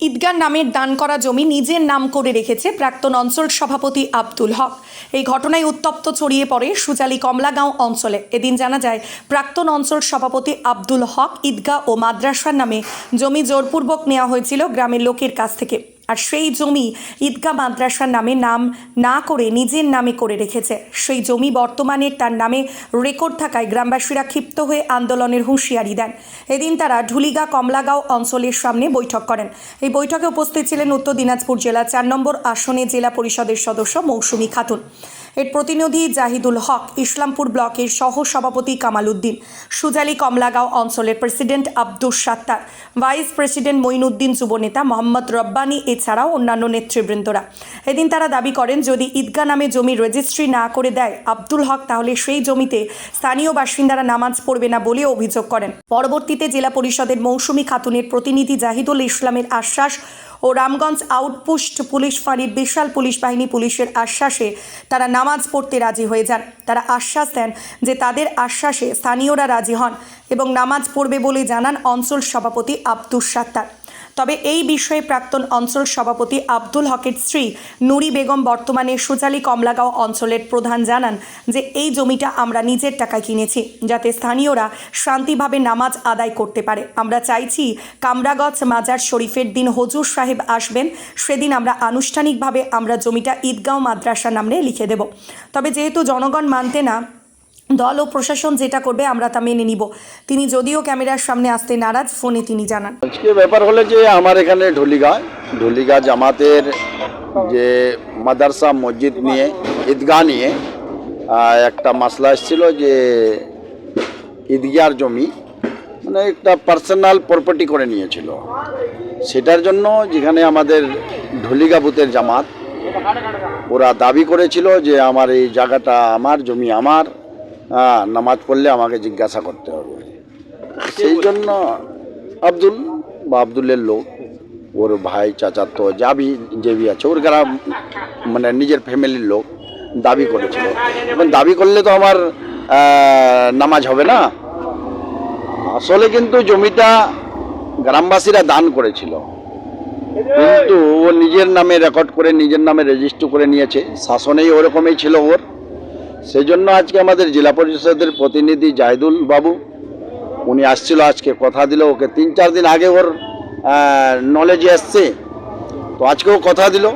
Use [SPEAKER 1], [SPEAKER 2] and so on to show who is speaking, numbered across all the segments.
[SPEAKER 1] ঈদগাহ নামের দান করা জমি নিজের নাম করে রেখেছে প্রাক্তন অঞ্চল সভাপতি আব্দুল হক। এই ঘটনায় উত্তপ্ত ছড়িয়ে পড়ে সুজালি কমলাগাঁও অঞ্চলে। এদিন জানা যায়, প্রাক্তন অঞ্চল সভাপতি আব্দুল হক ঈদগাহ ও মাদ্রাসার নামে জমি জোরপূর্বক নেওয়া হয়েছিল গ্রামের লোকের কাছ থেকে। আর সেই জমি ঈদগা মাদ্রাসার নামে নাম না করে নিজের নামে করে রেখেছে। সেই জমি বর্তমানে তার নামে রেকর্ড থাকায় গ্রামবাসীরা ক্ষিপ্ত হয়ে আন্দোলনের হুঁশিয়ারি দেন। এদিন তারা ঢুলিগা কমলাগাঁও অঞ্চলের সামনে বৈঠক করেন। এই বৈঠকে উপস্থিত ছিলেন উত্তর দিনাজপুর জেলা চার নম্বর আসনে জেলা পরিষদের সদস্য মৌসুমী খাতুন। এর প্রতিনিধি জাহিদুল হক, ইসলামপুর ব্লকের সহ সভাপতি কামাল উদ্দিন সুজালি কমলাগাঁও অঞ্চলের president Abdus Sattar, vice president Moinuddin যুবনেতা Mohammad Rabbani, এছাড়াও অন্যান্য নেতৃবৃন্দরা। এদিন তারা দাবি করেন, যদি ঈদগাহ নামে জমি রেজিস্ট্রি না করে দেয় আব্দুল হক, তাহলে সেই জমিতে স্থানীয় বাসিন্দারা নামাজ পড়বে না বলে অভিযোগ করেন। পরবর্তীতে জেলা পরিষদের মৌসুমী খাতুনের প্রতিনিধি জাহিদুল ইসলামের আশ্বাস ও রামগঞ্জ আউটপোস্ট পুলিশ ফাঁড়ির বিশাল পুলিশ বাহিনী পুলিশের আশ্বাসে তারা নামাজ পড়তে রাজি হয়ে যান। তারা আশ্বাস দেন যে তাদের আশ্বাসে স্থানীয়রা রাজি হন এবং নামাজ পড়বে বলে জানান অঞ্চল সভাপতি আব্দুস সাত্তার। তবে এই বিষয়ে প্রাক্তন অঞ্চল সভাপতি আব্দুল হকের স্ত্রী নুরি বেগম বর্তমানে সুজালি কমলাগাঁও অঞ্চলের প্রধান জানান যে এই জমিটা আমরা নিজের টাকায় কিনেছি, যাতে স্থানীয়রা শান্তিভাবে নামাজ আদায় করতে পারে। আমরা চাইছি কামরাগঞ্জ মাজার শরীফের দিন হজুর সাহেব আসবেন, সেদিন আমরা আনুষ্ঠানিকভাবে আমরা জমিটা ঈদগাঁও মাদ্রাসা নামে লিখে দেব। তবে যেহেতু জনগণ মানতে না দল ও প্রশাসন যেটা করবে আমরা তা মেনে নিব। তিনি যদিও ক্যামেরার সামনে আসতে নারাজ, ফোনে তিনি জানান।
[SPEAKER 2] আজকে ব্যাপার হলো যে আমার এখানে ঢুলিগা ঢুলিগা জামাতের যে মাদ্রাসা, মসজিদ নিয়ে, ঈদগাহ নিয়ে একটা মাসলা এসেছিল যে ঈদগার জমি মানে একটা পার্সোনাল প্রপার্টি করে নিয়েছিল। সেটার জন্য যেখানে আমাদের ঢুলিগা বুথের জামাত, ওরা দাবি করেছিল যে আমার এই জায়গাটা, আমার জমি আমার। হ্যাঁ, নামাজ পড়লে আমাকে জিজ্ঞাসা করতে হবে। সেই জন্য আব্দুল বা আব্দুলের লোক ওর ভাই চাচাতো যাবি যে বি আছে ওর গ্রাম মানে নিজের ফ্যামিলির লোক দাবি করেছিল। এবং দাবি করলে তো আমার নামাজ হবে না। আসলে কিন্তু জমিটা গ্রামবাসীরা দান করেছিল। কিন্তু ও নিজের নামে রেকর্ড করে নিজের নামে রেজিস্টার করে নিয়েছে। শাসনেই ওরকমই ছিল ওর। সেই জন্য আজকে আমাদের জেলা পরিষদের প্রতিনিধি জাহিদুল বাবু, উনি আসছিল আজকে, কথা দিল ওকে। তিন চার দিন আগে ওর নলেজে এসছে। তো আজকেও কথা দিল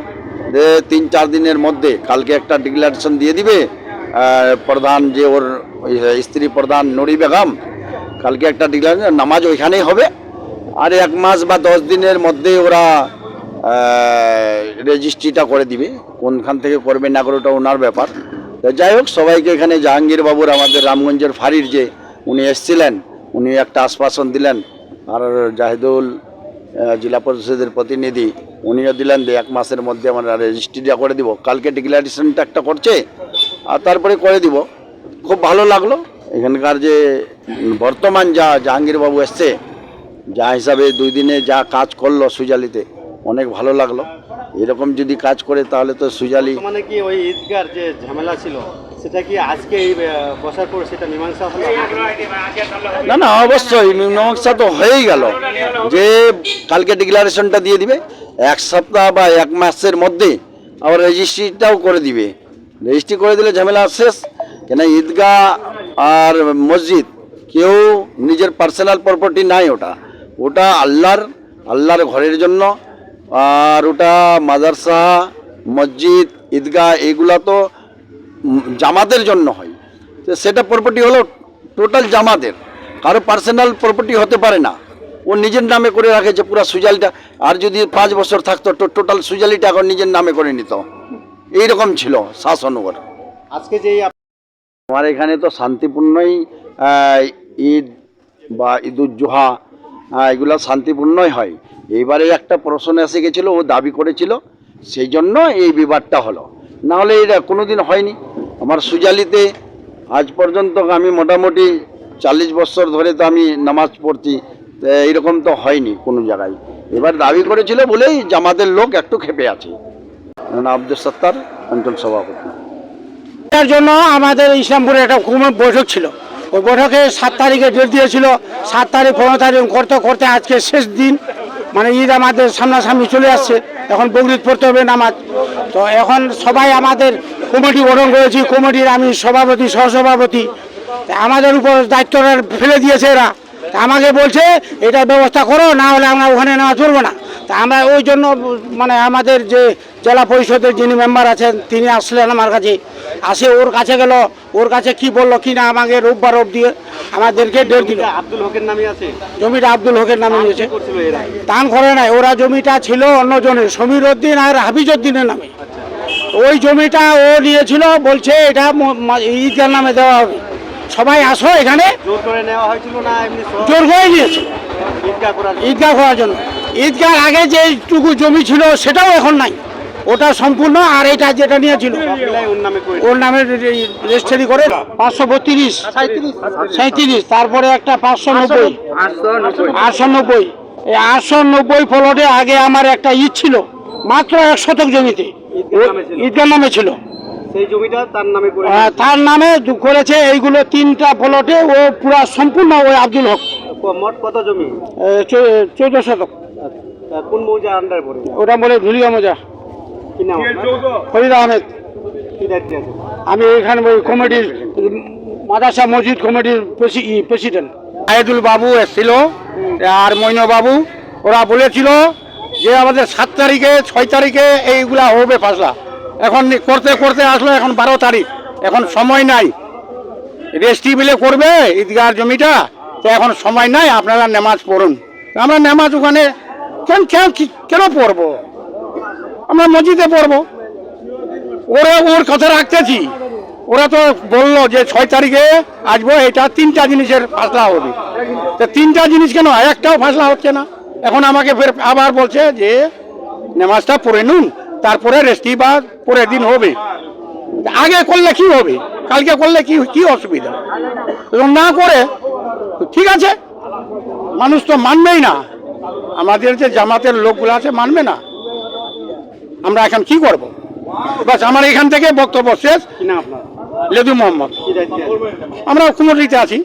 [SPEAKER 2] যে তিন চার দিনের মধ্যে কালকে একটা ডিক্লারেশন দিয়ে দিবে। প্রধান যে ওর স্ত্রী প্রধান নুরি বেগম, কালকে একটা ডিক্লারেশন নামাজ ওইখানেই হবে। আর এক মাস বা দশ দিনের মধ্যে ওরা রেজিস্ট্রিটা করে দিবে। কোনখান থেকে করবে না করে ওটা ওনার ব্যাপার। তো যাই হোক, সবাইকে এখানে জাহাঙ্গীর বাবুর আমাদের রামগঞ্জের ফাঁড়ির যে উনি এসছিলেন, উনি একটা আশ্বাসন দিলেন, আর জাহিদুল জেলা পরিষদের প্রতিনিধি, উনিও দিলেন যে এক মাসের মধ্যে আমরা রেজিস্ট্রিটা করে দিব। কালকে ডিক্লারেশনটা একটা করছে, আর তারপরে করে দিব। খুব ভালো লাগল। এখানকার যে বর্তমান যা জাহাঙ্গীরবাবু এসছে, যা হিসাবে দুই দিনে যা কাজ করল সুজালিতে অনেক ভালো লাগল। এরকম যদি কাজ করে তাহলে তো সুজালি
[SPEAKER 3] মানে কি ওই ঈদগার যে ঝামেলা ছিল সেটা কি আজকে এই বসার পর সেটা মীমাংসা হলো?
[SPEAKER 2] না না অবশ্যই মীমাংসা তো হয়েই গেল। যে কালকে ডিক্লারেশনটা দিয়ে দিবে এক সপ্তাহ বা এক মাসের মধ্যে আবার রেজিস্ট্রিটাও করে দিবে। রেজিস্ট্রি করে দিলে ঝামেলা শেষ। কেন ঈদগাহ আর মসজিদ কেউ নিজের পার্সোনাল প্রপার্টি নাই ওটা। ওটা আল্লাহর আল্লাহর ঘরের জন্য আর ওটা মাদ্রাসা মসজিদ ঈদগাহ এগুলা তো জামাতের জন্য হয়। তো সেটা প্রপার্টি হলো টোটাল জামাতের। কারও পার্সোনাল প্রপার্টি হতে পারে না। ও নিজের নামে করে রাখেছে পুরো সুজালিটা। আর যদি পাঁচ বছর থাকতো তো টোটাল সুজালিটা এখন নিজের নামে করে নিত। এইরকম ছিল শাসন ওর।
[SPEAKER 3] আজকে যে
[SPEAKER 2] আমার এখানে তো শান্তিপূর্ণই ঈদ বা ঈদুজ্জোহা এগুলো শান্তিপূর্ণই হয়। এইবারে একটা প্রশ্ন এসে গেছিল, ও দাবি করেছিল, সেই জন্য এই বিবাদটা হলো। না হলে এটা কোনো দিন হয়নি। আমার সুজালিতে আজ পর্যন্ত আমি মোটামুটি চাল্লিশ বছর ধরে তো আমি নামাজ পড়ছি, তো এইরকম তো হয়নি কোনো জায়গায়। এবার দাবি করেছিল বলেই জামাতের লোক একটু খেপে আছে। আব্দুল সত্তার, অঞ্চল সভাপতি।
[SPEAKER 4] এর জন্য আমাদের ইসলামপুরে একটা বৈঠক ছিল। ওই বৈঠকে সাত তারিখে ডেট দিয়েছিল। সাত তারিখ, পনেরো তারিখ করতে করতে আজকে শেষ দিন। মানে ঈদ আমাদের সামনাসামনি চলে আসছে। এখন বগরিত পড়তে হবে নামাজ। তো এখন সবাই আমাদের কমিটি গঠন করেছি। কমিটির আমি সভাপতি, সহসভাপতি। আমাদের উপর দায়িত্বটা ফেলে দিয়েছে এরা। আমাকে বলছে এটা ব্যবস্থা করো না হলে আমরা ওখানে নেওয়া চলবো না। তা আমরা ওই জন্য মানে আমাদের যে জেলা পরিষদের যিনি মেম্বার আছেন তিনি আসলেন আমার কাছে। আসে ওর কাছে গেল ওর কাছে কি বলল কি না আমাকে রোববার রোব দিয়ে আমাদেরকে ডেট দিল।
[SPEAKER 3] আব্দুল হকের নামে আছে?
[SPEAKER 4] জমিটা আব্দুল হকের নামে নিয়েছে দান করে নাই ওরা জমিটা ছিল অন্যজনের সমীর উদ্দিন আর হাফিজ উদ্দিনের নামে ওই জমিটা ও নিয়েছিল বলছে এটা ঈদগার নামে দেওয়া হবে। সবাই আসো এখানে।
[SPEAKER 3] জোর করে নেওয়া হয়েছিল না এমনি সহ-
[SPEAKER 4] জোর করে নিয়েছে।
[SPEAKER 3] ঈদগাহ করার জন্য?
[SPEAKER 4] ঈদগাহ আগে যেটুকু জমি ছিল সেটাও এখন নাই। ওটা সম্পূর্ণ আর এটা যেটা নিয়েছিল
[SPEAKER 3] ওর নামে করে।
[SPEAKER 4] ওর নামে রেজিস্ট্রি করে পাঁচশো বত্রিশ। সাঁত্রিশ তারপরে একটা পাঁচশো নব্বই। আটশো নব্বই। এই আটশো নব্বই প্লটে আগে আমার একটা ঈদ ছিল মাত্র এক শতক জমিতে।
[SPEAKER 3] ঈদগাহ নামে ছিল। সেই জমিটা তার নামে করে
[SPEAKER 4] তার নামে করেছে এইগুলো তিনটা প্লটে ও পুরা সম্পূর্ণ ওই আব্দুল হক।
[SPEAKER 3] মোট কত জমি?
[SPEAKER 4] চৌদ্দ শতক।
[SPEAKER 3] কোন মৌজা আন্ডার পড়ে?
[SPEAKER 4] ওটা বলে ধুলিয়া মজা।
[SPEAKER 3] কি নাম
[SPEAKER 4] ফরিদ আহমেদ।
[SPEAKER 3] কি দায়িত্বে আছে?
[SPEAKER 4] আমি এখানে ওই কমিটির মাদাসা মসজিদ কমিটির প্রেসি- প্রেসিডেন্ট। আয়েদুল বাবু এসেছিল আর মৈন বাবু। ওরা বলেছিল যে আমাদের সাত তারিখে ছয় তারিখে এইগুলা হবে ফাসলা। এখন করতে করতে আসলো এখন বারো তারিখ। এখন সময় নাই। রেস্টি বিলে করবে ঈদগার জমিটা? তো এখন সময় নাই, আপনারা নামাজ পড়ুন। আমরা নামাজ ওখানে কেন কেন কেন পড়ব? আমরা মসজিদে পড়ব। ওরা ওর কথা রাখতেছি। ওরা তো বলল যে ছয় তারিখে আসব, এটা তিনটা জিনিসের ফাঁসলা হবে। তো তিনটা জিনিস কেন? একটাও ফাসলা হচ্ছে না। এখন আমাকে ফের আবার বলছে যে নামাজটা পড়ে নুন। তারপরে রেস্টি বা পরের দিন হবে। আগে করলে কি হবে? কালকে করলে কি কি অসুবিধা? এবং না করে ঠিক আছে মানুষ তো মানবেই না। আমাদের যে জামাতের লোকগুলো আছে মানবে না। আমরা এখন কি করব? বাস আমার এখান থেকে বক্তব্য শেষ। লেদু মোহাম্মদ। আমরা কুমোরলিতে আছি।